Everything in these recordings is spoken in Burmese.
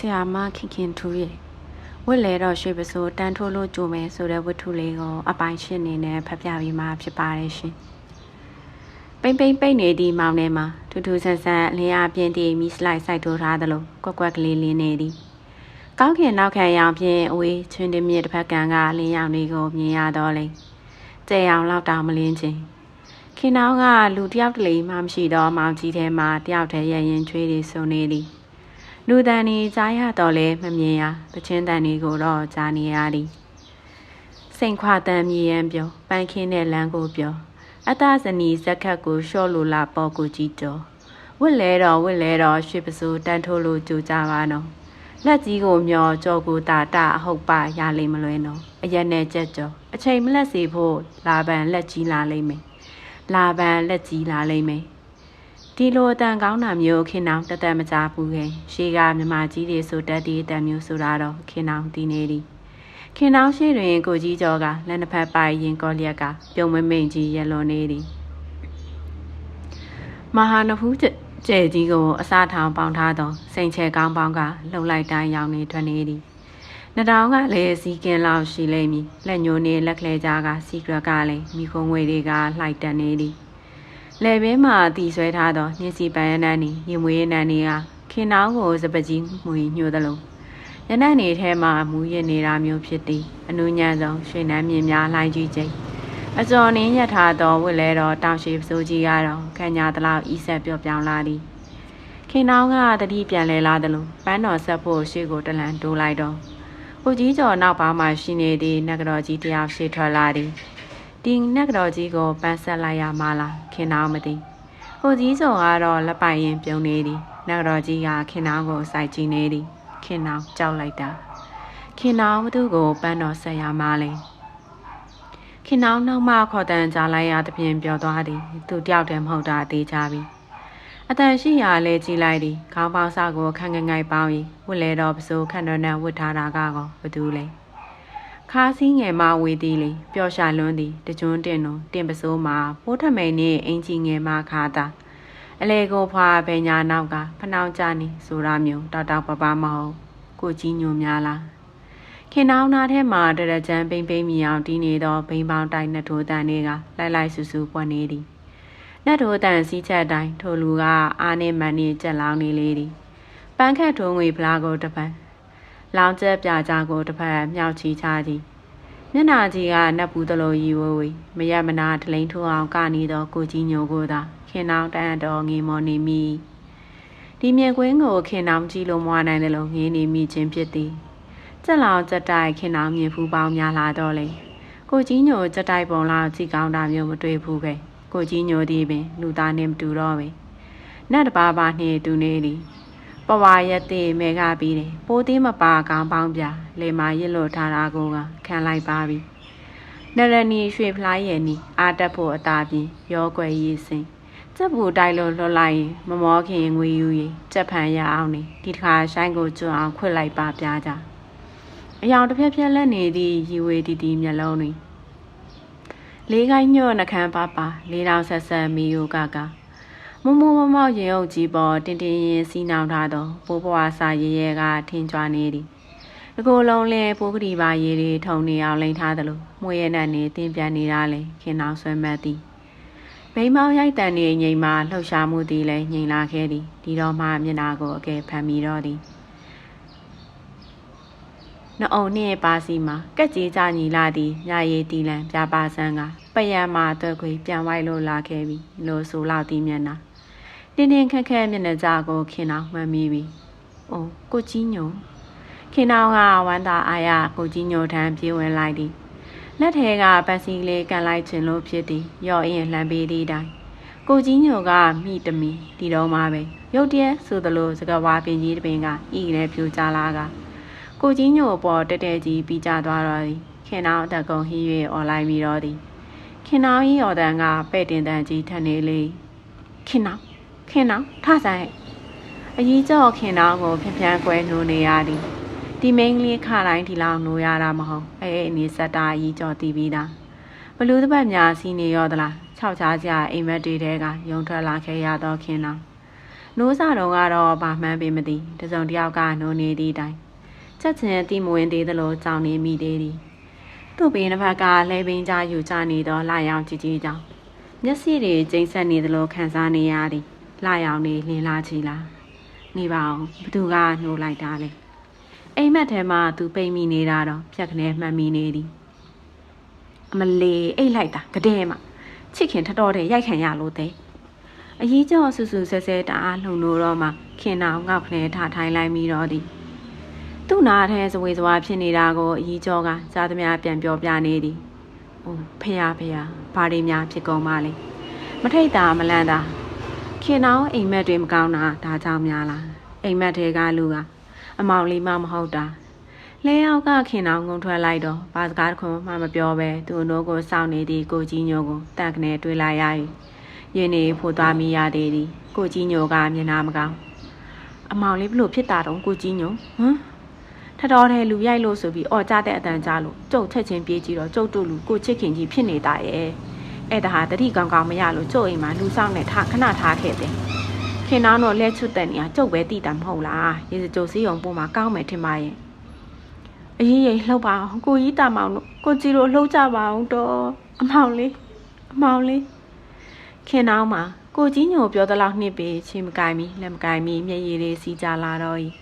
ဆရာမခင်ခင်ထူးရဲ့ဝစ်လဲတော့ရွှေပစိုးတန်းထိုးလို့ကြိုမယ်ဆိုတဲ့ဝတ္ထုလေးကိုအပိုင်းရှင်းနေနဲ့ဖတ်ပြပြီးမှဖြစ်ပါတယ်ရှင်။ပိမ့်ပိမ့်ပိတ်နေသည့်မောင်ထဲမှာထူးထူးဆန်းဆန်းအလင်းအပြင်းတည်မိစလိုက်စိုက်ထိုးထားသလိုကွက်ကွက်ကလေးလင်းနေသည်။ကောင်းခင်နောက်ခံရောင်ဖြင့်အဝေးချွင်းတမြစ်တစ်ဖက်ကကလင်းရောင်လေးကိုမြင်ရတော့လေ။ကြဲအောင်လောက်တောင်မလင်းချင်းခင်နောင်းကလူတယောက်တလေမှမရှိတော့မောင်ကြီးထဲမှာတယောက်တည်းရရင်ချွေးတွေစုံနေသည်။ လူတန်နေကြားရတော့လဲမမြင်ရပချင်းတန်နေကိုတော့ကြားနေရသည်စိန်ခွာတန်မြည်ရန်ပြောပန်းခင်းတဲ့လမ်းကိုပြောအတဇနီဇက်ခတ်ကိုရှော့လိုလာပေါ်ကိုကြည့်ကြောဝစ်လဲတော့ဝစ်လဲတော့ရွှေပစိုးတန်းထိုးလို့ကြိုကြပါနော်လက်ကြီးကိုမျောကြောကိုတာတအဟုတ်ပါရလိမ့်မလွဲနော်အရက်နဲ့ကြက်ကြောအချိန်မလက်စေဖို့လာပန်လက်ကြီးလာလိမ့်မယ်လာပန်လက်ကြီးလာလိမ့်မယ် ဒီလိုအတန်ကောင်းတာမျိုးခင်နောင်တသက်မကြဘူးခင်ရှေးကမြမကြီးတွေဆိုတတ်တဲ့အတန်မျိုးဆိုတာတော့ခင်နောင်ဒီနေသည်ခင်နောင်ရှိတွင်ကိုကြီးကျော်ကလက်နှစ်ဖက်ပိုင်ရင်ကောလျက်ကပြုံမမိန်ကြီးရလွန်နေသည်မဟာနဖူးကျဲကြီးကိုအစားထောင်ပေါင်ထားသောစိန်ချဲကောင်းပေါင်းကလှုပ်လိုက်တိုင်းရောင်နေထွက်နေသည်နှတောင်ကလည်းစီကင်လောက်ရှိလိမ့်မည်လက်ညိုနေလက်ကလေးကြားကစီကရကလည်းမိခုံငွေတွေကလှိုက်တက်နေသည် လယ်ဘင်းမှာတီဆွဲထားသောညစီပန်းရနန်းနီရင်မွေးရနန်းနီကခင်နောင်းကိုစပကြီးမှုညှို့သလိုရနန်းနေထဲမှာမူရနေတာမျိုးဖြစ်သည်အနုညံဆုံးရွှေနှမ်းမြင်များလှိုင်းကြီးချိန်အစော်နင်းရထားသောဝစ်လဲတော်တောင်ရှိပစိုးကြီးကတော့ခံညာတလောက်ဤဆက်ပြော့ပြောင်းလာသည်ခင်နောင်းကတတိပြန်လဲလာသလိုပန်းတော်ဆက်ဖို့ရှေ့ကိုတလန်တိုးလိုက်တော့ကိုကြီးကျော်နောက်ပါမှရှိနေသည့်နဂတော်ကြီးတယောက်ရှေ့ထွက်လာသည် ဒီနက်တော်ကြီးကိုပန်းဆက်လိုက်ရမှလားခင်နောင်းမသိဟိုကြီးစုံကတော့လက်ပိုင်ရင်ပြုံးနေသည်နက်တော်ကြီးကခင်နောင်းကိုစိုက်ကြည့်နေသည်ခင်နောင်းကြောက်လိုက်တာခင်နောင်းဘသူကိုပန်းတော်ဆက်ရမှလဲခင်နောင်းနောက်မှခေါ်တန်ကြားလိုက်ရသဖြင့်ပြောသွားသည်သူတယောက်တည်းမဟုတ်တာအသေးချပြီအတန်ရှိရာလဲကြည့်လိုက်သည်ခေါင်းပေါင်းစကိုခန့်ငငိုက်ပေါင်း၏ဝတ်လဲတော်ပစိုးခန့်တော်နဲ့ဝတ်ထားတာကောဘသူလဲ ခါစည်းငယ်မဝေးသည်လေပျော်ရှာလွန်းသည်တကြွန်းတင်တော်တင်ပစိုးမှာပိုးထမိန်နှင့်အင်ကြီးငယ်မခါတာအလေကိုဖွာဘယ်ညာနောက်ကဖနှောင်းကြနေဆိုတာမျိုးတောက်တောက်ပပမဟုတ်ကိုကြီးညိုများလားခင်နောင်းနာထဲမှာတရကြံပိမ့်ပိမ့်မြအောင်တီးနေသောဘိန်းပေါင်းတိုင်းနှစ်ထိုးတန်တွေကလိုက်လိုက်ဆူဆူပွက်နေသည်နှက်ထိုးတန်စီးချက်တိုင်းထိုလူကအာနေမန်နေကြက်လောင်းနေလေသည်ပန်းခတ်ထိုးငွေဖလားကိုတပန်း လောင်ကျက်ပြကြကိုတစ်ဖက်မြောက်ချီချသည်မျက်နာကြီးကနတ်ပူးသလိုရီဝဝေမရမနာတလိန်ထိုးအောင်ကနေသောကိုကြီးညိုကိုသာခင်နောင်တန်တော်ငေမောနေမိဒီမြင်ကွင်းကိုခင်နောင်ကြည့်လို့မွားနိုင်တယ်လို့ငေးနေမိခြင်းဖြစ်သည်ကြက်လောင်ကြက်တိုက်ခင်နောင်မြင်ဖူးပေါင်းများလာတော့လေကိုကြီးညိုကြက်တိုက်ပုံလောက်ကြည့်ကောင်းတာမျိုးမတွေ့ဘူးခဲ့ကိုကြီးညိုသည်ပင်လူသားနှင့်မတူတော့ပဲနတ်တပါးပါနှင့်တူနေသည် ပဝါရက်သေးမဲကပြီးတယ်ပိုးသေးမပါကောင်းပေါင်းပြလေမာရစ်လို့ထားတာကိုကခံလိုက်ပါပြီနရဏီရွှေဖလားရဲ့နီအာတက်ဖို့အသာပြင်ရောကွယ်ရေးစင်စက်ပူတိုက်လို့လွတ်လိုက်ရင်မမောခင်ငွေယူရင်စက်ဖန်ရအောင်နေဒီတစ်ခါဆိုင်ကိုကျွအောင်ခွတ်လိုက်ပါပြကြအယောင်တစ်ဖြက်ဖြက်လက်နေသည့်ရီဝေတီတီမျက်လုံးတွင်လေးကိုင်းညော့နှခမ်းပါပါလေးတောင်ဆက်ဆက်မီယိုကက မမမမောက်ရင်အုပ်ကြီးပေါ်တင်းတင်းရင်စီးနှောင်ထားသောပိုးပွားစာရဲရဲကထင်းကြွနေသည်အကိုလုံးလဲပိုးကတိပါရေတွေထုံနေအောင်လိန်ထားသလိုမှုရဲနဲ့နေတင်းပြန်နေတာလဲခင်အောင်ဆွဲမတ်သည်မိမောင်ရိုက်တန်နေငိမ်မှလှုပ်ရှားမှုသည်လည်းငြိမ်လာခဲ့သည်ဒီတော့မှမျက်နာကိုအကယ်ဖမ်းမိတော့သည်နှအုံနှင့်ပါစီမှာကက်ကြီးကြညီလာသည်ညရည်တီလန်ပြပါဆန်းကပယံမှာတော့ခွေပြန်ဝိုက်လို့လာခဲ့ပြီလို့ဆိုလောက်သည်မျက်နာ တင်းတင်းခက်ခက်မျက်နှာကြကိုခင်အောင်မှတ်မိပြီ။အိုးကိုကြီးညိုခင်အောင်ကဝမ်းသာအားရကိုကြီးညိုထံပြေးဝင်လိုက်သည်။လက်ထဲကပတ်စီလေးကန်လိုက်ခြင်းလို့ဖြစ်သည်။ရော့ရင်လှမ်းပေးသည့်တိုင်ကိုကြီးညိုကမိတမီဒီတော့မှပဲရုတ်တရက်ဆိုသလိုစကဝါပင်ကြီးတပင်ကဤလည်းပြူကြလာကကိုကြီးညိုပေါ်တက်တက်ကြီးပြီးကြသွားတော့သည်ခင်အောင်အသက်ကုန်ဟီး၍អော်လိုက်ပြီးတော့သည်ခင်အောင်ဤော်တန်ကပဲ့တင်တန်ကြီးထန်နေလေခင်အောင် ခင်နောင်ထဆိုင်အကြီးကျော်ခင်နောင်ကိုဖြန်းဖြန်းကွဲနှိုးနေရသည်ဒီမိန်းကလေးခတိုင်းဒီလောက်နှိုးရတာမဟုတ်အဲအဲအနေစက်တာအကြီးကျော်တီးပြီးသားဘလူးတစ်ပတ်များစီးနေရောသလားခြောက်ချားကြအိမ်မက်တွေတဲကယုံထွက်လာခဲ့ရတော့ခင်နောင်နိုးစတော့ကတော့ဘာမှန်းပေမသိတစုံတစ်ယောက်ကနိုးနေသည့်တိုင်ချက်ချင်းတိမဝင်သေးသလိုကြောင်နေမိသေးသည်သူ့ပင်တစ်ဖက်ကလဲပင်ကြယူချနေသောလာရောင်ကြီးကြီးကြောင့်မျက်စိတွေကျိန်ဆက်နေသလိုခံစားနေရသည် လာရောင်နေလင်းလာချီလာနေပါအောင်ဘသူကနှိုးလိုက်တာလဲအိမ်မက်ထဲမှာသူပိတ်မိနေတာတော့ဖြက်ခနဲမှတ်မိနေသည်အမလီအိတ်လိုက်တာကတဲ့မှာချစ်ခင်ထတော်တဲ့ရိုက်ခံရလို့တဲ့အကြီးကျော်ဆူဆူဆဲဆဲတအားလှုံလို့တော့မှခင်နာငေါက်ခနဲထားထိုင်လိုက်မိတော့သည်သူ့နာထဲစဝေစဝါဖြစ်နေတာကိုအကြီးကျော်ကစားသမျှပြန်ပြောပြနေသည်။အိုးဖះဖះဘာတွေများဖြစ်ကုန်ပါလဲ။မထိတ်တာမလန့်တာ ခင်နာအိမ်မက်တွေမကောင်းတာဒါကြောင့်များလား။အိမ်မက်တွေကလူကအမောင်လေးမမဟုတ်တာ။လဲရောက်ကခင်နာငုံထွက်လိုက်တော့ဘာစကားတစ်ခုမှမပြောပဲသူ့နိုးကိုစောင့်နေသည့်ကိုကြီးညိုကိုတန့်ကနေတွေးလိုက်ရ၏။ရင်းနေဖို့သွားမိရသေးသည်ကိုကြီးညိုကမျက်နှာမကောင်းအမောင်လေးဘလို့ဖြစ်တာတော့ကိုကြီးညိုဟမ်ထတော်ထဲလူရိုက်လို့ဆိုပြီးအော်ကြတဲ့အတန်ကြားလို့ကျုပ်ချက်ချင်းပြေးကြည့်တော့ကျုပ်တို့လူကိုချစ်ခင်ကြီးဖြစ်နေတာရဲ့ အဲ့ဒါဟာတတိကောင်ကောင်မရလို့ကျုပ်အိမ်မှာလူဆောင်နဲ့ထားခဏထားခဲ့တယ်ခင်နောင်းတော့လက်ချွတ်တဲ့နေရာကျုပ်ပဲတည်တာမဟုတ်လားရေစကြိုစီးုံပုံမှာကောင်းမယ်ထင်ပါရဲ့အရေးရိလှုပ်ပါအောင်ကိုကြီးတာမောင်တို့ကိုကြီးတို့လှုပ်ကြပါအောင်တော့အမောင်လေးအမောင်လေးခင်နောင်းမှာကိုကြီးညိုပြောသလောက်နှစ်ပေချင်းမကင်မီလက်မကင်မီမျက်ရည်လေးစီးကြလာတော့၏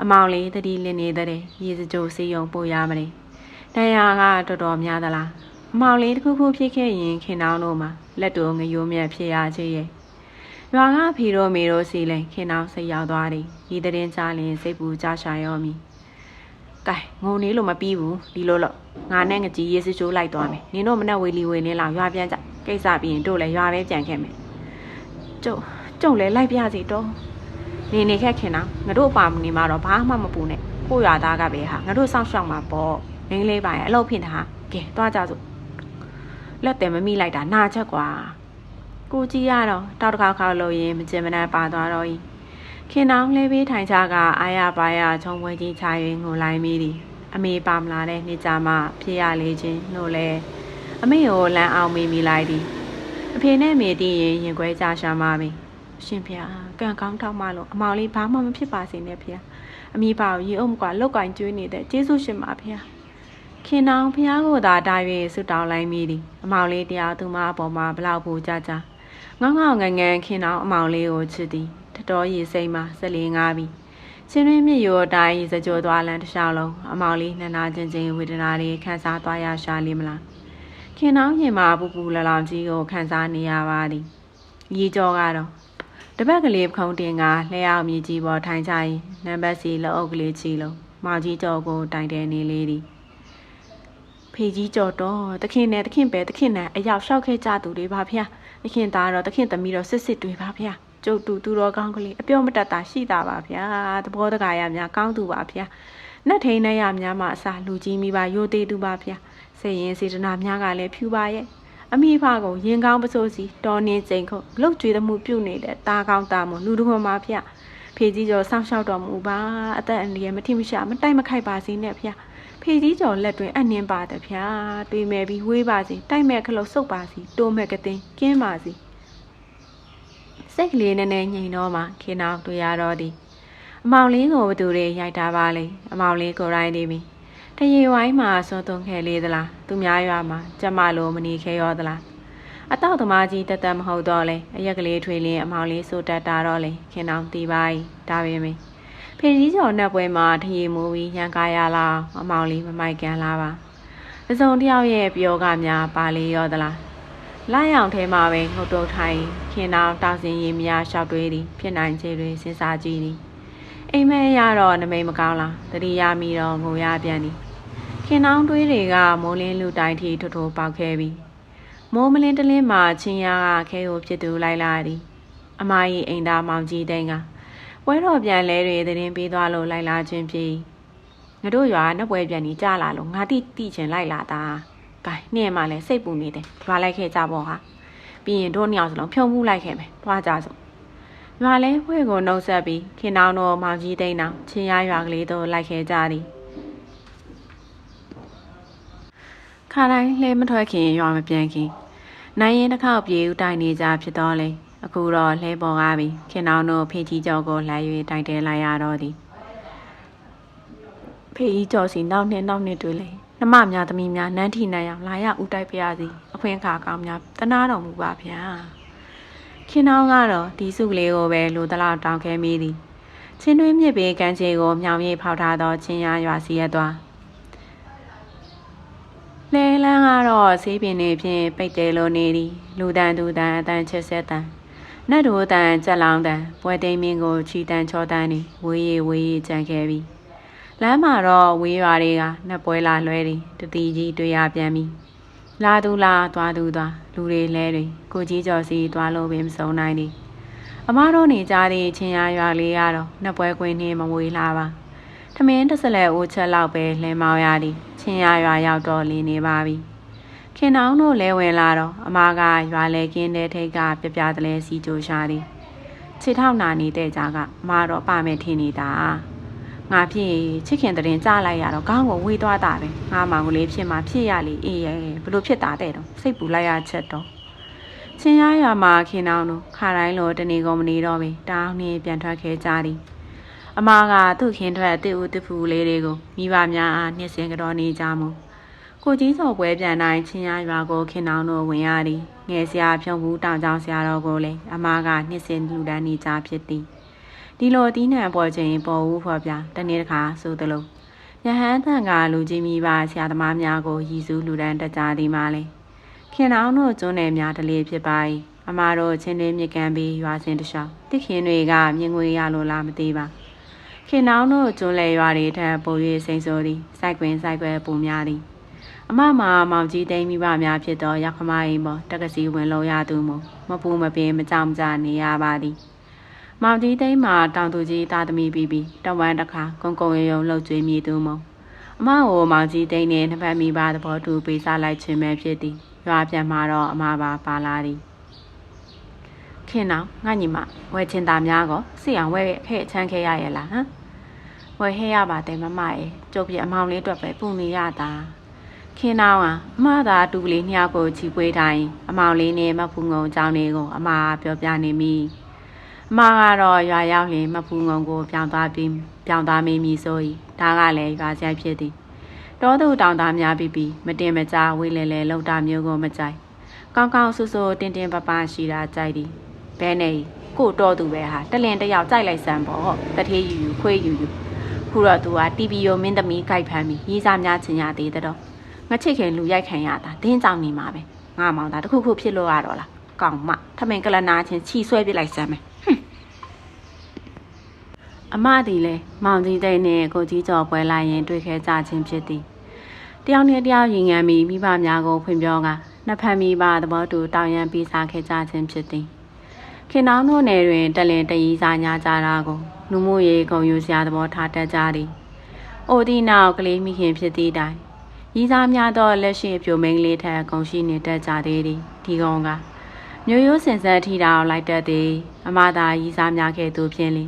အမောင်လေးတတိလင်းနေတဲ့ရေစကြိုစေးရုံပို့ရမလဲတရားကတော်တော်များသလား အမောင်လေးတစ်ခုခုဖြစ်ခဲ့ရင်ခင်နောင်းတို့မှာလက်တော်ငရိုးမြတ်ဖြစ်ရချေရဲ့ရွာကဖီတို့မေတို့စီလဲခင်နောင်းစိတ်ရောက်သွားတယ်ဒီတရင်ချလင်စိတ်ပူကြရှာရောမီကဲငုံနေလို့မပြီးဘူးဒီလိုလို့ငါနဲ့ငကြီးရေစကြိုးလိုက်သွားမယ်နင်တို့မနဲ့ဝေလီဝေလင်းလောက်ရွာပြန်ကြကိစ္စပြီးရင်တို့လည်းရွာပဲပြန်ခဲ့မယ်ကျုပ်ကျုပ်လည်းလိုက်ပြစီတော့နေနေခက်ခင်တော့ငါတို့အပါမနေမှာတော့ဘာမှမပူနဲ့ကိုရွာသားကပဲဟာငါတို့စောင့်ရှောက်မှာပေါ့မင်းလေးပါရဲ့အလုပ်ဖြစ်တာဟာကဲသွားကြစို့ လက်တယ်မမိလိုက်တာနာချက်ကွာကိုကြီးရတော့တောက်တစ်ခေါက်ခေါက်လို့ရင်မကျင်မနာပါသွားတော့ ਈ ခင်နောင်လေးပေးထိုင်ကြကအာရပါရချုံပွဲကြီးချ၍ငိုလိုက်မိသည်အမေပါမလာတဲ့နေ့ကြမှာဖြစ်ရလေချင်းလို့လဲအမေကိုလမ်းအောင်မိမိလိုက်သည်အဖေနဲ့မေတည်ရင်ရင်ခွဲကြရှာမှာပဲရှင်ဖေကံကောင်းထောက်မှလို့အမောင်လေးဘာမှမဖြစ်ပါစေနဲ့ဖေအမိပါကိုရေအုပ်မကွာလောက်ကင်ကျွေးနေတဲ့ကျေးဇူးရှင်ပါဖေ ခင်နောင်ဖះကိုသာတာ၍ဆုတောင်းလိုက်မိသည်အမောင်လေးတရားသူမအပေါ်မှာဘလောက်ပူကြကြငေါငေါငငန်ခင်နောင်အမောင်လေးကိုချစ်သည်တတော်ရည်စိမ်မှာဆက်လေးငါပြီချင်းရင်းမြစ်ရိုအတိုင်းစကြိုသွားလန်းတစ်လျှောက်လုံးအမောင်လေးနှနာချင်းချင်းဝေဒနာတွေခံစားသွားရရှာလိမ့်မလားခင်နောင်ရင်မှာပူပူလလောင်ကြီးကိုခံစားနေရပါသည်ရီကြောကတော့တပတ်ကလေးပခုံးတင်ကလှဲအောင်မြည်ကြီးပေါ်ထိုင်ချရင်နံပါတ်စီလက်အုပ်ကလေးချီလုံးမောင်ကြီးကြော်ကိုတိုင်တယ်နေလေးသည် ဖေကြီးကြော်တော့တခင်နဲ့တခင်ပဲတခင်နဲ့အရောက်လျှောက်ခဲ့ကြသူတွေပါဖျားတခင်သားတော့တခင်သမီးတော့စစ်စစ်တွေပါဖျားကျုပ်တူသူတော်ကောင်းကလေးအပြောမတတ်တာရှိတာပါဗျာသဘောတကာရများကောင်းသူပါဗျာနတ်ထိန်နဲ့ရများမှအစာလူကြီးမိပါရိုသေးသူပါဗျာစေရင်စေတနာများကလည်းဖြူပါရဲ့အမိဖကိုရင်ကောင်းပစိုးစီတော်နေချိန်ခုလှုပ်ကြွေးမှုပြုတ်နေတဲ့ตาကောင်းตาမလူတော်မှာဗျာဖေကြီးကျော်စောင့်ရှောက်တော်မူပါအသက်အန္တရာယ်မထိမရှာမတိုက်မခိုက်ပါစေနဲ့ဗျာ ဖေကြီးကျော်လက်တွင်အနှင်းပါတယ်ဗျာတွေးမယ်ပြီးဝေးပါစီတိုက်မဲ့ခလုတ်စုပ်ပါစီတိုးမဲ့ကတင်ကင်းပါစီစိတ်ကလေးနဲ့နဲ့ညင်တော့မှခင်အောင်တွေ့ရတော့သည်အမောင်လေးကိုဘသူတွေရိုက်တာပါလေအမောင်လေးကိုရိုင်းနေပြီတရေဝိုင်းမှာစွန်းသွန်ခဲလေးသလားသူများရွာမှာကျမလိုမနေခဲရောသလားအတော့သမားကြီးတက်တက်မဟုတ်တော့လေအရက်ကလေးထွေလင်းအမောင်လေးစိုးတက်တာတော့လေခင်အောင်တီးပါ යි ဒါပဲမေ ဖေကြီးကျော်နှက်ပွဲမှာထရေမူပြီးရန်ကားရလာအမောင်လေးမမိုက်ကန်လာပါတစုံတယောက်ရဲ့ပြောကများပါလေရောသလားလာရောင်ထဲမှာပဲငုတ်တုတ်ထိုင်ခင်အောင်တောက်စင်ရီမြားလျှောက်တွေးသည်ဖြစ်နိုင်ခြေတွေစဉ်းစားကြည့်သည်အိမ်မဲရတော့နမိတ်မကောင်းလားတတိယမိတော့ငိုရပြန်သည်ခင်အောင်တွေးတွေကမိုးလင်းလူတိုင်းထိထိုးထိုးပေါက်ခဲ့ပြီမိုးမလင်းတလင်းမှာချင်းရကခဲကိုဖြစ်သူလိုက်လာသည်အမကြီးအိမ်သားမောင်ကြီးတိန်က ပွဲတော်ပြန်လဲတွေသတင်းပေးသွားလို့လိုက်လာခြင်းဖြစ်ငါတို့ရွာနှက်ပွဲပြန်ကြီးကြလာလို့ငါတိတိချင်းလိုက်လာတာကဲနှင်းမှလည်းစိတ်ပူနေတယ်ရွာလိုက်ခဲ့ကြပေါ့ဟာပြီးရင်တို့နှစ်ယောက်စလုံးဖြုံမှုလိုက်ခဲ့မယ်တွားကြစို့ရွာလဲဝဲကိုနှုတ်ဆက်ပြီးခင်နောင်တို့မောင်ကြီးတိန်အောင်ချင်းရရွာကလေးတို့လိုက်ခဲ့ကြသည်ခါတိုင်းလဲမထွက်ခင်ရွာမပြန်ခင်နိုင်ရင်တစ်ခေါက်ပြေဦးတိုင်နေကြဖြစ်တော့လေ အခုတော့လှဲပေါ်ကားပြီခင်နောင်တို့ဖေကြီးကျော်ကိုလှမ်း၍တိုင်တဲလိုက်ရတော့သည်ဖေကြီးကျော်စီနောက်နှစ်နောက်နှစ်တွေလေနှမများသမီးများနန်းထီနိုင်အောင်လာရဥတိုက်ပြရစီအခွင့်အခါကောင်းများတနာတော်မူပါဗျာခင်နောင်ကတော့ဒီစုကလေးကိုပဲလူတလောက်တောင်းခဲမိသည်ချင်းတွင်းမြစ်ပေကမ်းခြေကိုမြောင်ရိပ်ဖောက်ထားသောချင်းရရွာစီရသွားလဲလန်းကတော့ဆေးပင်တွေဖြင့်ပိတ်တယ်လို့နေသည်လူတန်သူတန်အတန်ချက်ဆက်တန် နတ်တို့တန်ကြက်လောင်းတန်ပွဲသိမ်းမင်းကိုချီတန်ချောတန်နေဝေးရီဝေးရီကြံခဲ့ပြီလမ်းမှာတော့ဝေးရွာတွေကနှက်ပွဲလာလွဲသည်တတိကြီးတွေ့ရပြန်ပြီလာသူလာသွားသူသွားလူတွေလဲတွေကိုကြီးကျော်စီသွားလို့ပင်မစုံနိုင်သည်အမားတို့နေကြသည့်ချင်းရရွာလေးကတော့နှက်ပွဲကွင်းနှင်းမဝေးလာပါထမင်းတစ်စလဲအိုးချက်လောက်ပဲလဲမောင်းရသည်ချင်းရရွာရောက်တော့လင်းနေပါပြီ ခင်နောင်တို့လဲဝင်လာတော့အမားကရွာလဲကင်းတဲ့ထိတ်ကပြပြတလဲစီကြိုရှာသည်ခြေထောက်နာနေတဲ့ကြားကအမားတော့ပါမယ်ထင်နေတာငါဖြစ်ချစ်ခင်တရင်ကြားလိုက်ရတော့ခေါင်းကိုဝေးသွားတာပဲငါမောင်ကလေးဖြစ်မှဖြစ်ရလေအေးရဲ့ဘလို့ဖြစ်တာတဲ့တော့စိတ်ပူလိုက်ရချက်တော့ချင်းရရွာမှာခင်နောင်တို့ခါတိုင်းလိုတနေကုန်မနေတော့ပဲတောင်းနေပြန်ထွက်ခဲ့ကြသည်အမားကသူ့ခင်ထွက်တစ်ဦးတစ်ဖူလေးတွေကိုမိဘများအားနှစ်စင်ကြောနေကြမှု ကိုကြီးစော်ပွဲပြန်တိုင်းချင်းရရွာကိုခင်နောင်တို့ဝင်ရသည်ငယ်စရာဖြုံဘူးတောင်ကြောင်ဆရာတော်ကိုလည်းအမားကနှစ်စင်လူတန်းနေကြဖြစ်သည်ဒီလိုတီးနှံပေါ်ခြင်းပေါ်ဦးဖော်ပြတနေ့တစ်ခါဆိုသလိုယဟန်တန်ကလူကြီးမိဘဆရာသမားများကိုရည်စူးလူတန်းတက်ကြသည်မှာလေခင်နောင်တို့ကျွန်းနယ်များတလေဖြစ်ပါ၏အမားတို့ချင်းလေးမြစ်ကန်ပြီးရွာစင်တလျှောက်တိခင်တွေကမြင်ငွေရလို့လားမသိပါခင်နောင်တို့ကျွန်းလေရွာတွေထက်ပို၍စိန်ဆိုသည်စိုက်ကွင်းစိုက်ကွယ်ပုံများသည် အမမမောင်ကြီးသိမ်းမိပါများဖြစ်သောရောက်ခမအိမ်ပေါ်တက္ကစီဝင်လုံရသူမမပူမပင်မကြောင်ကြနေရပါသည်မောင်ကြီးသိမ်းမှာတောင်သူကြီးသားသမီးပြီးပြီးတဝမ်းတစ်ခါကုန်းကုန်းရုံရုံလှုပ်ကြွေးမိသူမအမကိုမောင်ကြီးသိမ်းနဲ့နှစ်ဖက်မိပါသဘောတူပေးစားလိုက်ခြင်းပဲဖြစ်သည်ရွာပြန်မှာတော့အမပါပါလာသည်ခင်နောင်ငါညီမဝယ်ချင်တာများကောစိအောင်ဝဲခဲ့ချမ်းခဲ့ရရဲ့လားဟမ်ဝယ်ဟဲရပါတယ်မမရဲ့ကျုပ်ပြအမောင်လေးအတွက်ပဲပုံနေရတာ ခင်နောင်ကအမသာတူကလေးနှစ်ယောက်ကိုချီပွေးတိုင်းအမောင်လေးနဲ့မဖူးငုံကြောင်းလေးကိုအမပြောပြနေမိအမကတော့ရွာရောက်ရင်မဖူးငုံကိုပြောင်းသွားပြီးပြောင်းသွားမိမိဆို၏ဒါကလည်းရွာဆိုင်ဖြစ်သည်တောသူတောင်သားများပြီးပြီးမတင်မကြဝေးလဲလဲလောက်တာမျိုးကိုမကြိုက်ကောင်းကောင်းဆူဆူတင်းတင်းပပရှိတာကြိုက်သည်ဘဲနေကိုတော်သူပဲဟာတလင်တယောက်ကြိုက်လိုက်စမ်းပေါ့တထေးယူယူခွေးယူယူခုတော့သူကတီဗီယိုမင်းသမီးကြိုက်ဖမ်းပြီးရေးစားများချင်ရသေးတဲ့တော့ ငါချစ်ခင်လူရိုက်ခံရတာဒင်းကြောင်နေမှာပဲငါမောင်သားတခုခုဖြစ်လို့ရတော့လားကောင်းမထမင်ကလနာချင်းချီဆွဲပြလိုက်စမ်းမယ်အမဒီလေမောင်ကြီးတဲ့နဲ့ကိုကြီးကျော်ပွဲလိုက်ရင်တွေ့ခဲ့ကြခြင်းဖြစ်သည်တယောက်နဲ့တယောက်ရင်ငံပြီးမိဘများကိုဖွင့်ပြောကနှစ်ဖက်မိဘသဘောတူတောင်းရန်ပြီးစားခဲ့ကြခြင်းဖြစ်သည်ခင်နောင်တို့နယ်တွင်တလင်တရီစာညာကြတာကိုလူမှုရေးဂုံယူစရာသဘောထားတတ်ကြသည်။အိုဒီနောက်ကလေးမိခင်ဖြစ်သည့်တိုင် ရီးစားများသောလက်ရှိအပြိုမိန်လေးထက်ဂုံရှိနေတတ်ကြသေးသည်ဒီကောင်ကမျိုးရိုးစင်ဆက်ထီတာလိုက်တတ်သည်အမသာရီးစားများခဲ့သူဖြင့်လေ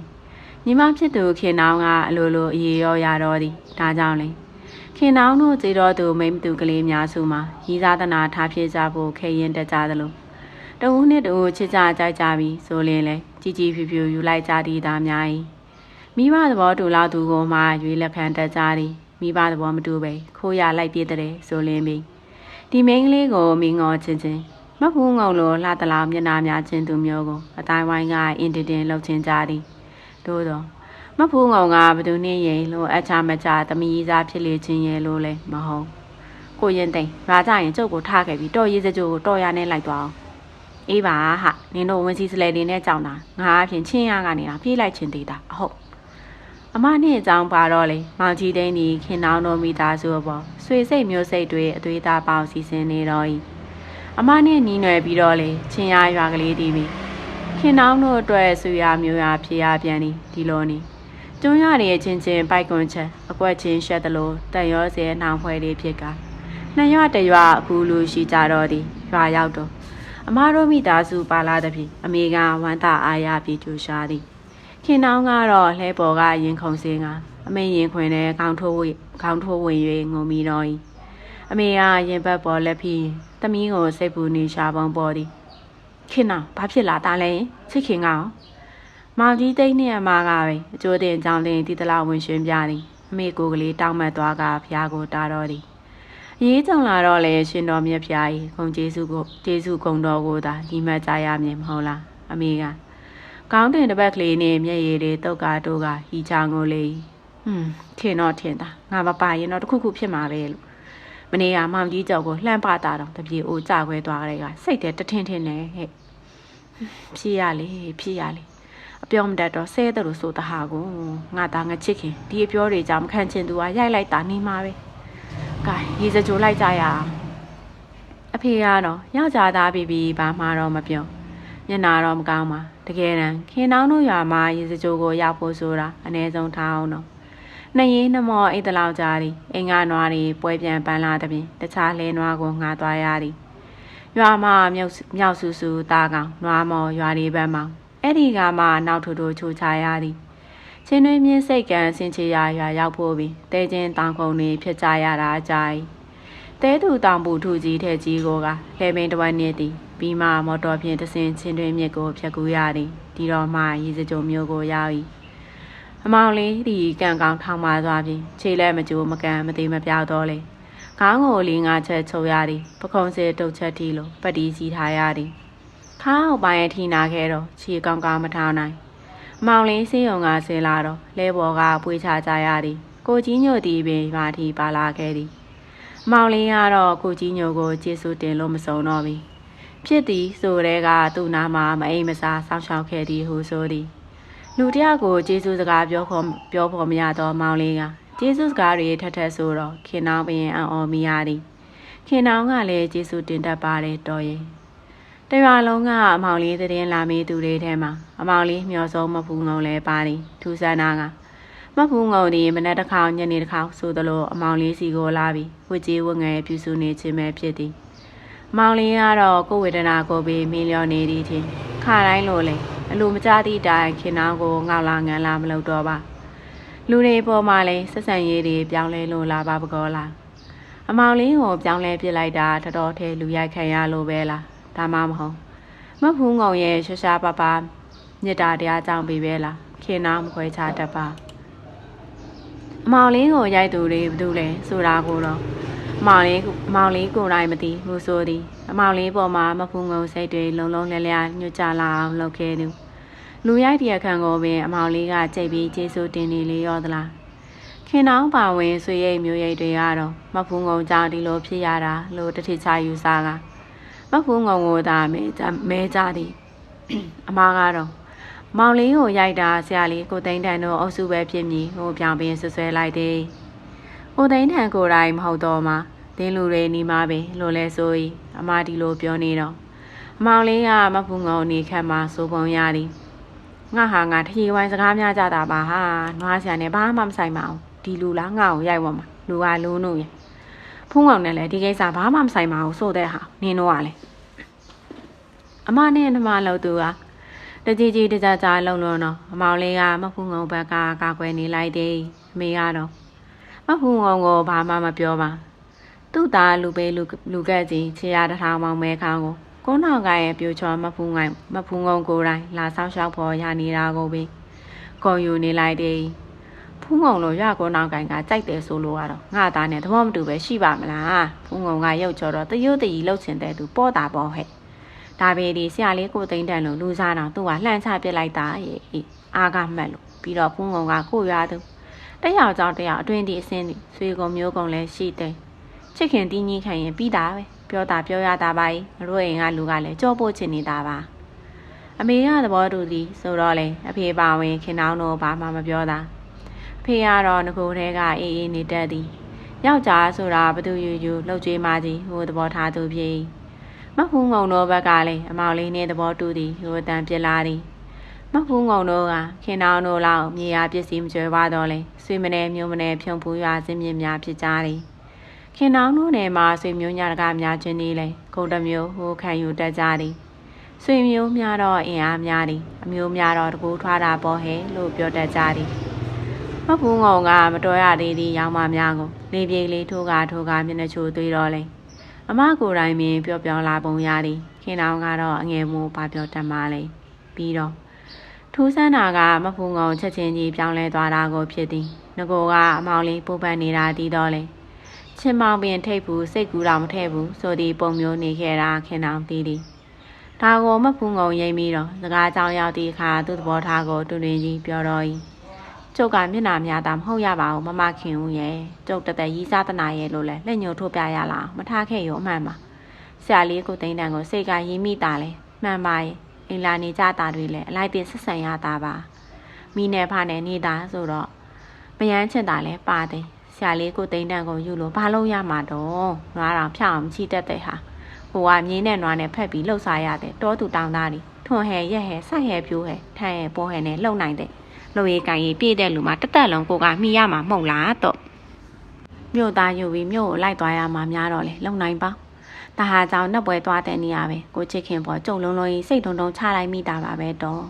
ညီမဖြစ်သူခင်နောင်ကအလိုလိုအေရောရတော့သည်ဒါကြောင့်လေခင်နောင်တို့ကြည်တော်သူမိမသူကလေးများစုမှာရီးစားသနာထားဖြစ်ကြဖို့ခဲရင်တက်ကြသလိုတဦးနဲ့တဦးချစ်ကြကြိုက်ကြပြီဆိုရင်လေជីជីဖြူဖြူယူလိုက်ကြသည်သားများ၏မိဘသဘောတူလောက်သူကိုမှရွေးလက်ခံတတ်ကြသည် မိဘသဘောမတူပဲခိုးရလိုက်ပြတဲ့ဆိုလင်းပြီဒီမိန်းကလေးကိုမိငေါ်ချင်းချင်းမဖူးငုံလိုလှတလောင်မျက်နာများချင်းသူမျိုးကိုအတိုင်းဝိုင်းကအင်တင်တင်လှုပ်ချင်းကြသည်သို့တော့မဖူးငုံကဘသူနှင်းရင်လို့အချာမချတမီးစားဖြစ်လေချင်းရဲ့လို့လဲမဟုတ်ကိုရင်သိန်းရွာကြရင်ကျုပ်ကိုထားခဲ့ပြီးတော်ရေးစကြိုကိုတော်ရနဲ့လိုက်သွားအောင်အေးပါဟာနင်တို့ဝင်စီစလဲနေနဲ့ကြောင်တာငါအပြင်ချင်းရကနေတာပြေးလိုက်ချင်းသေးတာအဟုတ် အမနဲ့အကြောင်းပါတော့လေမောင်ကြီးသိန်းဒီခင်နောင်တို့မိသားစုပေါ်ဆွေစိတ်မျိုးစိတ်တွေအသွေးသားပေါင်းစီစဉ်နေတော့ဤအမနဲ့နီးနွယ်ပြီးတော့လေချင်းရရွာကလေးတည်ပြီခင်နောင်တို့အတွက်ဆွေရမျိုးရဖြစ်ရပြန်သည်ဒီလိုနေကျွန်းရရဲ့ချင်းချင်းပိုက်ကွန်ချက်အကွက်ချင်းရှက်သလိုတန်ရောစဲနှောင်ဖွဲလေးဖြစ်ကနှစ်ရွတရွအခုလူရှိကြတော့သည်ရွာရောက်တော့အမားတို့မိသားစုပါလာသည်ဖြင့်အမေကဝမ်းသာအားရပြီးကြိုရှားသည် ခင်နောင်းကတော့လှဲပေါ်ကရင်ခုန်စင်းကအမေရင်ခွင်နဲ့ခေါင်းထိုးဝခေါင်းထိုးဝင်၍ငုံမိတော့၏အမေကရင်ဘတ်ပေါ်လက်ပြီးသမီးကိုစိတ်ပူနေရှာပုံပေါ်သည်ခင်နာဘာဖြစ်လာတာလဲချစ်ခင်ကရောမောင်ကြီးတိတ်နဲ့အမကပဲအကျိုးတင်ကြောင်းတင်တီတလာဝင်ရှင်ပြသည်အမေကိုကလေးတောင်းမတ်သွားကဖျားကိုတားတော့သည်အရေးကြောင့်လာတော့လေရှင်တော်မြတ်ဖျားကြီးဂုံကျေးဇူးကိုကျေးဇူးဂုံတော်ကိုသာညီမကြရမည်မဟုတ်လားအမေက ကောင်းတင်တစ်ပတ်ကလေးနဲ့မျက်ရည်တွေတုတ်ကာတို့ကဟီချောင်းကိုလေးဟွန်းထင်တော့ထင်တာငါမပါရင်တော့တခုခုဖြစ်မှာပဲလို့မနေ့ကမောင်ကြီးကြောက်ကိုလှမ်းပတာတော့တပြေအိုကြခွဲသွားကြတဲ့ကစိတ်ထဲတထင်ထင်နဲ့ဟဲ့ဖြစ်ရလေဖြစ်ရလေအပြောမတတ်တော့ဆဲတယ်လို့ဆိုတဟာကိုငါသားငါချစ်ခင်ဒီအပြောတွေကြောင့်မခံချင်သူကရိုက်လိုက်တာနေမှာပဲကဲရေစကြိုလိုက်ကြရအောင်အဖေကတော့ယောက်ျားသားပြီးပြီးဘာမှတော့မပြောမျက်နာတော့မကောင်းပါ တကယ်တမ်းခင်နှောင်းတို့ရွာမှာရေစကြိုကိုရောက်ဖို့ဆိုတာအ ਨੇ ဆုံးထားအောင်တော့နှရင်နှမောအိတ်တလောက်ကြားသည်အင်္ဂါနွားတွေပွဲပြန်ပန်းလာသည်ဖြင့်တခြားလဲနွားကိုငှားသွားရသည်ရွာမှာမြောက်မြောက်ဆူဆူတာကောင်နွားမော်ရွာလေးဘက်မှာအဲ့ဒီကမှနောက်ထူထူချိုချရသည်ချင်းတွင်းမြင်းစိတ်ကံဆင်ချရာရွာရောက်ဖို့ပြီးတဲချင်းတောင်ခုံတွေဖြစ်ကြရတာအကြိုင်တဲသူတောင်ပူထူကြီးထဲကြီးကိုကလှဲပင်တစ်ဝက်နေသည် ပြီးမှမော်တော်ဖြင့်တဆင်ချင်းတွင်းမြစ်ကိုဖြတ်ကူးရသည်ဒီတော့မှရေစကြိုမျိုးကိုရောက်၏အမောင်လေးဒီကံကောင်းထောင်ပါသွားပြီခြေလဲမကြိုးမကန်မသေးမပြောက်တော့လေခေါင်းကိုလေးငါချက်ချုပ်ရသည်ပခုံးစတုတ်ချက်တီလိုပတ်တီးစီထားရသည်ခါအောင်ပိုင်းအထိနာခဲ့တော့ခြေကောင်းကောင်းမထောင်နိုင်အမောင်လေးစေးုံကဆင်းလာတော့လဲဘော်ကပွေးချကြရသည်ကိုကြီးညို့တီးပင်မာထီပါလာခဲ့သည်အမောင်လေးကတော့ကိုကြီးညို့ကိုကျေးဇူးတင်လို့မစုံတော့ပြီ ဖြစ်သည်ဆိုတဲ့ကသူ့နာမှာမအိမ်မစားစောင့်ရှောက်ခဲ့သည်ဟုဆိုသည်လူတယောက်ကိုကျေးဇူးစကားပြောဖို့ပြောဖို့မရတော့မောင်လေးကကျေးဇူးစကားတွေထက်ထက်ဆိုတော့ခင်နောင်ပင်အံ့ဩမိရသည်ခင်နောင်ကလည်းကျေးဇူးတင်တတ်ပါတယ်တော်ရဲ့တရွာလုံးကအမောင်လေးသတင်းလာမေးသူတွေထဲမှာအမောင်လေးမျောဆုံးမဖူးငုံလဲပါသည်ထူဆန်းနာကမဖူးငုံသည်မနက်တစ်ခေါက်ညနေတစ်ခေါက်ဆိုသလိုအမောင်လေးစီကိုလာပြီးဝတ်ကြီးဝတ်ငယ်ပြုစုနေခြင်းပဲဖြစ်သည် မောင်လေးကတော့ကိုယ်ဝေဒနာကိုပြီးမီလျော်နေသည်ထင်ခါတိုင်းလိုလေအလိုမကျသည့်တိုင်ခင်နောင်ကိုငေါလာငန်းလာမလုပ်တော့ပါလူတွေပေါ်မှာလည်းဆက်ဆံရေးတွေပြောင်းလဲလို့လာပါပကောလားအမောင်လေးကိုပြောင်းလဲပြစ်လိုက်တာတတော်ထဲလူရိုက်ခံရလို့ပဲလားဒါမှမဟုတ်မဖူးငုံရဲ့ရှရှာပါပါမြစ်တာတရားကြောင့်ပဲပဲလားခင်နောင်မခွဲခြားတတ်ပါအမောင်လေးကိုရိုက်သူတွေဘာလို့လဲဆိုတာကိုတော့ မောင်လေးမောင်လေးကိုယ်တိုင်မသိဘူးဆိုသည်အမောင်လေးပေါ်မှာမဖူးငုံစိတ်တွေလုံလုံလည်လည်ညှို့ချလာအောင်လုပ်ခဲ့သူလူရိုက်တရားခံကိုပင်အမောင်လေးကကြိတ်ပြီးကျေးဇူးတင်နေလေရောသလားခင်နောင်ပါဝင်ဆွေရိတ်မျိုးရိတ်တွေကတော့မဖူးငုံကြောင့်ဒီလိုဖြစ်ရတာလို့တတိချယူဆကမဖူးငုံကိုသာမဲမဲကြသည်အမကတော့မောင်လေးကိုရိုက်တာဆရာလေးကိုသိန်းတန်တို့အုပ်စုပဲဖြစ်မည်ဟိုပြောင်ပင်ဆွဆွဲလိုက်သည် ကိုသိန်းထန်ကိုယ်တိုင်မဟုတ်တော့မှတင်းလူတွေနီးမှာပဲလို့လဲဆို၏အမဒီလိုပြောနေတော့အမောင်လေးကမဖူးငုံနေခက်မှာစိုးပုံရသည်ငါဟာငါထရီဝိုင်းစကားများကြတာပါဟာနွားဆရာနဲ့ဘာမှမဆိုင်ပါဘူးဒီလူလားငါ့ကိုရိုက်ဝမှာလူကလုံးလို့ရဖုံးကောင်နဲ့လည်းဒီကိစ္စဘာမှမဆိုင်ပါဘူးဆိုတဲ့ဟာနင်းတော့ကလည်းအမနဲ့နှမလို့သူကတကြီးကြီးတကြကြလုံလုံတော့အမောင်လေးကမဖူးငုံဘက်ကကာကွယ်နေလိုက်တယ်အမေကတော့ မဖူးငုံကိုဘာမှမပြောပါသူ့သားလူပေးလူလူကက်ကြီးခြေရတထောင်မောင်မဲခေါင်းကိုကုန်းတော်ကရဲ့ပြိုချောမဖူးငိုင်မဖူးငုံကိုယ်တိုင်လာဆောက်ရှောက်ဖို့ရနေတာကိုပဲကုံယူနေလိုက်တယ်ဖူးငုံလိုရကုန်းတော်ကင်ကကြိုက်တယ်ဆိုလို့ကတော့ငါသားနဲ့သဘောမတူပဲရှိပါမလားဖူးငုံကရုပ်ချောတော့တရွတ်တရီလှုပ်ချင်တဲ့သူပေါ်တာပေါ်ဟဲ့ဒါပေဒီဆရာလေးကိုသိန်းတန်လို့လူစားတော့သူကလှမ်းချပစ်လိုက်တာရဲ့အားကမှတ်လို့ပြီးတော့ဖူးငုံကကိုရွာသူ တယောက်ကြောင့်တယောက်အတွင်းဒီအစင်းဒီဆွေကုံမျိုးကုံလည်းရှိတယ်ချစ်ခင်တင်းကြီးခံရင်ပြီးတာပဲပြောတာပြောရတာပါ ਈ မတို့အိမ်ကလူကလည်းကြောပို့ချင်နေတာပါအမေကသဘောတူသည်ဆိုတော့လေအဖေပါဝင်ခင်နှောင်းတို့ဘာမှမပြောတာဖေကတော့ငကိုတဲကအေးအေးနေတတ်သည်ယောက်ျားဆိုတာဘသူယူယူလှုပ်ကြွေးမှကြီးဟိုသဘောထားသူဖြစ်မဖူးငုံတို့ဘက်ကလည်းအမောင်လေးနဲ့သဘောတူသည်ဟိုတန်ပြစ်လာသည် မဖူးငုံတို့ကခင်နှောင်းတို့လောက်မြေယာပစ္စည်းမကျွဲပါတော့လေဆွေမနေမျိုးမနေဖြုံဖူးရွာစင်းမြင့်များဖြစ်ကြသည်ခင်နောင်တို့နယ်မှာဆွေမျိုးညတကားများခြင်းနေလေခုံတမျိုးဟိုခံယူတတ်ကြသည်ဆွေမျိုးများတော့အင်အားများသည်အမျိုးများတော့တကူထွားတာပေါ်ဟဲလို့ပြောတတ်ကြသည်မဖူးငုံကမတော်ရသေးသည့်ရောင်မများကိုလေပြေလေးထိုးကာထိုးကာမျက်နှာချိုသွေးတော့လေအမကိုယ်တိုင်ပင်ပျော့ပြောင်းလာပုံရသည်ခင်နောင်ကတော့အငယ်မိုးဘာပြောတတ်မှလဲပြီးတော့ ထူးဆန်းတာကမဖူငုံချက်ချင်းကြီးပြောင်းလဲသွားတာကိုဖြစ်သည်ငကိုကအမောင်လေးပူပန်နေတာတည်တော့လေချင်မောင်ပင်ထိတ်ဘူးစိတ်ကူတော့မထဲဘူးဆိုသည်ပုံမျိုးနေခဲ့တာခင်နောင်တည်သည်ဒါကိုမဖူငုံရိမ့်ပြီးတော့စကားကြောင်ရောက်သည့်အခါသူ့သဘောထားကိုတွင်တွင်ကြီးပြောတော့၏ကျုပ်ကမျက်နှာများတာမဟုတ်ရပါဘူးမမခင်ဦးရဲ့ကျုပ်တသက်ရီးစားတနာရဲ့လို့လဲလက်ညှိုးထိုးပြရလားမထားခဲ့ရောအမှန်ပါဆရာလေးကိုတိန်တန်ကိုစိတ်ကရင်းမိတာလဲမှန်ပါရဲ့ အင်လာနေကြတာတွေလည်းအလိုက်တင်ဆက်ဆံရတာပါမိနဲ့ဖနဲ့နေတာဆိုတော့မယမ်းချင်တာလဲပါတယ်ဆရာလေးကိုတိန်တန်ကိုယူလို့ဘာလို့ရမှာတော့နွားတော်ဖြောင်းအောင်ချီတက်တဲ့ဟာဟိုကမြင်းနဲ့နွားနဲ့ဖက်ပြီးလှုပ်စားရတဲ့တောသူတောင်သားတွေထွန်ဟဲရက်ဟဲဆိုက်ဟဲပြိုးဟဲထန်ဟဲပေါ်ဟဲနဲ့လှုပ်နိုင်တဲ့လှုပ်ရေးကန်ရေးပြည့်တဲ့လူမှတက်တက်လုံးကိုကမှီရမှာမဟုတ်လားတော့မြို့သားယူပြီးမြို့ကိုလိုက်သွားရမှာများတော့လေလုံနိုင်ပါ တဟာကြောင့်နှက်ပွဲသွားတဲ့နေရာပဲကိုချစ်ခင်ပေါ်ကြုံလုံးလုံးကြီးစိတ်တုံတုံချလိုက်မိတာပါပဲတော့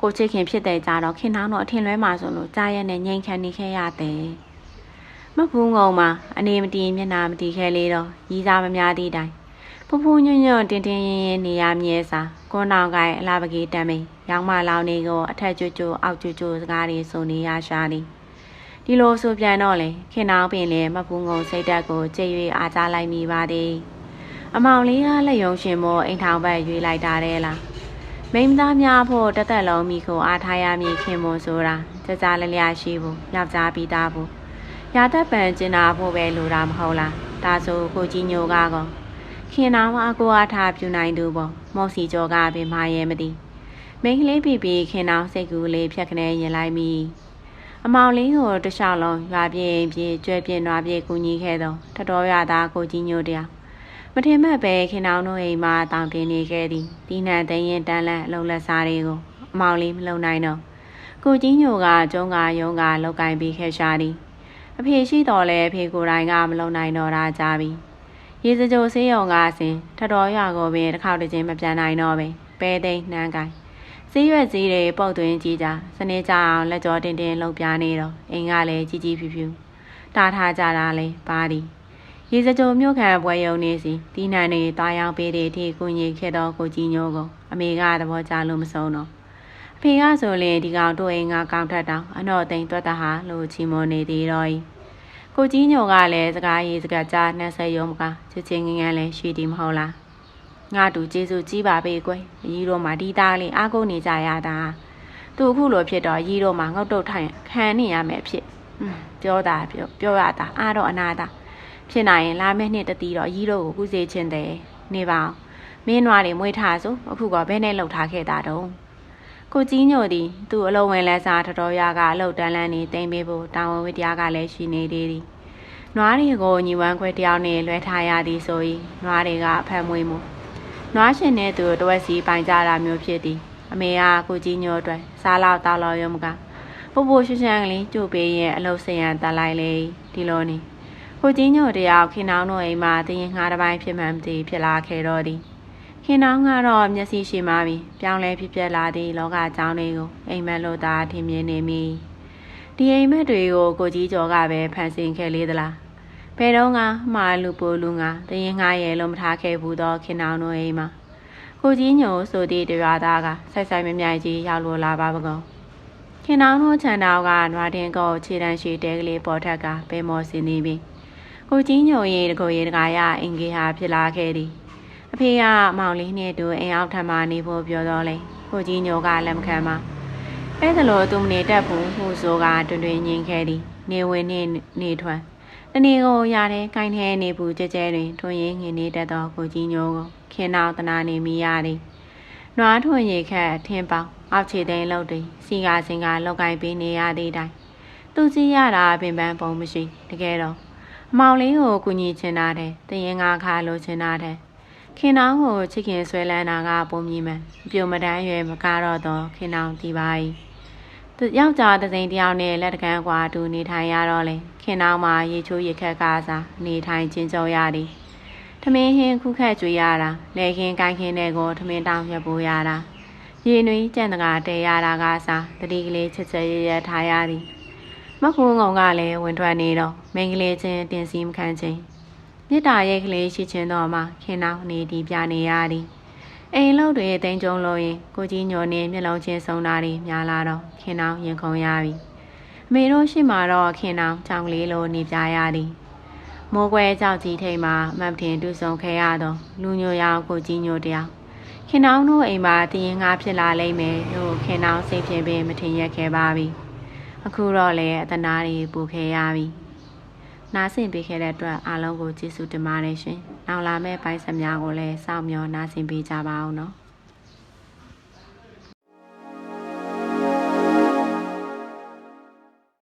ကိုချစ်ခင်ဖြစ်တဲ့ကြတော့ခင်နှောင်းတော့အထင်လွဲမှာဆိုလို့ကြားရက်နဲ့ငိန်ခံနေခဲ့ရတယ်မဖူးငုံမှာအနေမတီးမျက်နှာမတီးခဲလေးတော့ရီးစားမများသည့်တိုင်ဖူးဖူးညွန့်ညွန့်တင်းတင်းရင်ရင်နေရမြဲစာကိုနောင်ကိုင်အလားပကြီးတမ်းမိန်ရောင်းမလောင်နေကိုအထက်ကျွတ်ကျွတ်အောက်ကျွတ်ကျွတ်စကားတွေဆိုနေရရှာသည်ဒီလိုဆိုပြန်တော့လေခင်နှောင်းပင်လေမဖူးငုံစိတ်တက်ကိုကြိတ်၍အားကြလိုက်မိပါသည် အမောင်လေးကလက်ယုံရှင်မို့အိမ်ထောင်ဘက်ရွေးလိုက်တာတဲ့လားမိန်းသားများဖို့တသက်လုံးမိကိုအားထားရမည်ခင်မွန်ဆိုတာကြကြလလျရှိဘူးယောက်ျားပြီးသားဘူးရာသက်ပံကျင်နာဖို့ပဲလိုတာမဟုတ်လားဒါဆိုကိုကြီးညိုကကောခင်နာမအကိုအားထားပြူနိုင်သူပေါ့မော်စီကျော်ကပင်မရဲမသိမိန်းကလေးပြပြခင်နာစိတ်ကူလေးဖြတ်ခနဲရင်လိုက်မိအမောင်လေးကိုတခြားလုံးရွာပြင်းပြင်းကျွဲပြင်းနွားပြင်းကူညီခဲ့တော့ထတော်ရသားကိုကြီးညိုတရား မထင်မှတ်ပဲခင်အောင်တို့အိမ်မှာတောင်တင်နေခဲ့သည်ဒီနံသိရင်တန်းလန့်အလုံးလက်စားတွေကိုအမောင်လေးမလုံနိုင်တော့ကိုကြီးညိုကကျုံးကယုံကလောက်ကင်ပြီးခဲ့ရှာသည်အဖေရှိတော်လဲအဖေကိုယ်တိုင်ကမလုံနိုင်တော့တာကြပြီရေစကြိုဆေးရုံကအစဉ်ထတော်ရွာကိုပင်တစ်ခေါက်တစ်ချိန်မပြန်နိုင်တော့ပဲပဲသိန်းနှမ်းကိုင်ဆေးရွက်ကြီးတွေပုတ်သွင်းကြည့်ကြစနေကြအောင်လက်ကြောတင်တင်လှုပ်ပြနေတော့အိမ်ကလည်းကြီးကြီးဖြူဖြူတားထားကြတာလဲပါသည် ရေစကြိုမြို့ခံပွဲယုံနေစီတီးနှံနေတွားရောက်ပေးတဲ့အထိကိုကြီးခဲ့တော့ကိုကြီးညိုကိုအမေကသဘောကျလို့မဆုံးတော့အဖေကဆိုလေဒီကောင်တို့အိမ်ကကောင်းထက်တောင်အတော့တိမ်တွက်တာဟာလို့ချီမွန်နေသေးတော့ဤကိုကြီးညိုကလည်းစကားရေးစကားကြားနှက်ဆက်ရုံကချစ်ချင်းငငယ်လည်းရှိသည်မဟုတ်လားငါတူကျေးဇူးကြီးပါပေကွယ်အကြီးတို့မှဒီသားလေးအားကိုးနေကြရတာသူအခုလိုဖြစ်တော့ရီးတို့မှငေါက်တုတ်ထိုင်ခံနေရမယ်ဖြစ်ပြောတာပြောပြောရတာအားတော့အနာတာ ဖြစ်နိုင်ရင်လာမယ့်နှစ်တတိတော့ရီးတို့ကိုကုစေခြင်းတယ်နေပါအောင်မင်းနွားတွေမွေးထားစို့အခုကဘဲနဲ့လှုပ်ထားခဲ့တာတုံးကိုကြီးညိုသည်သူ့အလုံးဝင်လဲစားထတော်ရကအလုတ်တန်းလန်းနေတိမ်ပေးဖို့တာဝန်ဝတ္တရားကလည်းရှိနေသေးသည်နွားတွေကိုညီဝမ်းခွဲတယောက်နဲ့လွှဲထားရသည်ဆိုရင်နွားတွေကအဖက်မွေးမှုနွားရှင်နဲ့သူတဝက်စီပိုင်ကြတာမျိုးဖြစ်သည်အမေကကိုကြီးညိုအတွက်စားလောက်တောက်လောက်ရုံမကပို့ပို့ရှင်းရှင်းကလေးကြိုပေးရဲ့အလုတ်စင်ရန်တက်လိုက်လေဒီလိုနေ ကိုကြီးညိုတယောက်ခင်နှောင်းတို့အိမ်မှာတရင်ငှားတစ်ပိုင်းဖြစ်မှန်းမသိဖြစ်လာခဲ့တော့သည်ခင်နှောင်းကတော့မျက်စိရှိမှပြီပြောင်းလဲဖြစ်ပြလာသည့်လောကကြောင်းလေးကိုအိမ်မက်လို့သာထင်မြင်နေမိဒီအိမ်မက်တွေကိုကိုကြီးကျော်ကပဲဖန်ဆင်းခဲ့လေသလားဘယ်တော့ကမှားလူပိုလူငါတရင်ငှားရဲ့လုံးမထားခဲ့ဘူးတော့ခင်နှောင်းတို့အိမ်မှာကိုကြီးညိုဆိုသည့်တရွာသားကဆိုက်ဆိုက်မြမြိုင်ကြီးရောက်လို့လာပါပကောခင်နှောင်းတို့ခြံတော်ကနွားတင်ကောခြေတန်းရှိတဲကလေးပေါ်ထက်ကဘဲမော်စင်းနေပြီ ကိုကြီးညိုရင်တကိုရေတကာရအင်ကြီးဟာဖြစ်လာခဲ့သည်အဖေကမောင်လေးနဲ့တူအိမ်အောင်ထမနေဖို့ပြောတော့လေကိုကြီးညိုကလက်မခံပါအဲ့ဒါလို့သူမနေတတ်ဘူးဟူဆိုကတွင်တွင်ညင်ခဲ့သည်နေဝင်နေနေထွန်းတနေ့ကိုရတဲ့ကိုင်းထဲနေဘူးကြဲကြဲတွင်ထွန်ရင်ငင်နေတတ်သောကိုကြီးညိုကိုခင်နောက်တနာနေမိရသည်နွားထွန်ရိခတ်ထင်းပေါင်းအောက်ခြေသိမ်းလောက်တွေစီကာစင်ကလောက်ကင်ပေးနေရသည့်တိုင်သူစီရတာပင်ပန်းပုံမရှိတကယ်တော့အ မောင်လေးကိုကူညီချင်တာတဲ့တရင်ငါခါလိုချင်တာတဲ့ခင်နောင်ကိုချစ်ခင်ဆွဲလန်းတာကပုံမြင်မှန်ပြုံမတန်းရွယ်မကားတော့တော့ခင်နောင်တီပါ၏သူယောက်ျားတစ်စိမ်တယောက်နဲ့လက်တကန်းကွာတူနေထိုင်ရတော့လေခင်နောင်မှာရေချိုးရခက်ကားစားနေထိုင်ချင်းကြုံရသည်ထမင်းဟင်းခုခက်ကြွေရတာလဲခင်းကိုင်းခင်းတဲ့ကိုထမင်းတောင်းရပိုးရတာရေနွေးကြံတကာတဲရတာကစားတတိကလေးချက်ချက်ရရထားရသည် မခုံငုံကလည်းဝင်ထွက်နေတော့မိန်းကလေးချင်းတင်စီမခံချင်းမြစ်တာရဲ့ကလေးရှိချင်းတော့မှခင်နောက်နေဒီပြနေရသည်အိမ်လုံးတွေတိမ်ကြုံလို့ရင်ကိုကြီးညိုနေမျက်လုံးချင်းစုံတာတွေများလာတော့ခင်နောင်ရင်ခုန်ရပြီအမေတို့ရှိမှတော့ခင်နောင်ကြောင်လေးလိုနေပြရသည်မိုးကွဲကြောက်ကြီးထိတ်မှာမတ်ထင်တူဆုံခဲ့ရတော့လူညိုရောင်ကိုကြီးညိုတယောက်ခင်နောင်တို့အိမ်မှာတရင်ငါဖြစ်လာလိမ့်မယ်လို့ခင်နောင်စိတ်ဖြင့်ပင်မထင်ရက်ခဲ့ပါပြီ အခုတော့လေအတနာတွေပူခဲ့ရပြီနားဆင်ပေးခဲ့တဲ့အတွက်အားလုံးကိုကျေးဇူးတင်ပါတယ်ရှင်နောက်လာမယ့်ပိုင်းစများကိုလည်းစောင့်မျှော်နားဆင်ပေးကြပါအောင်နော်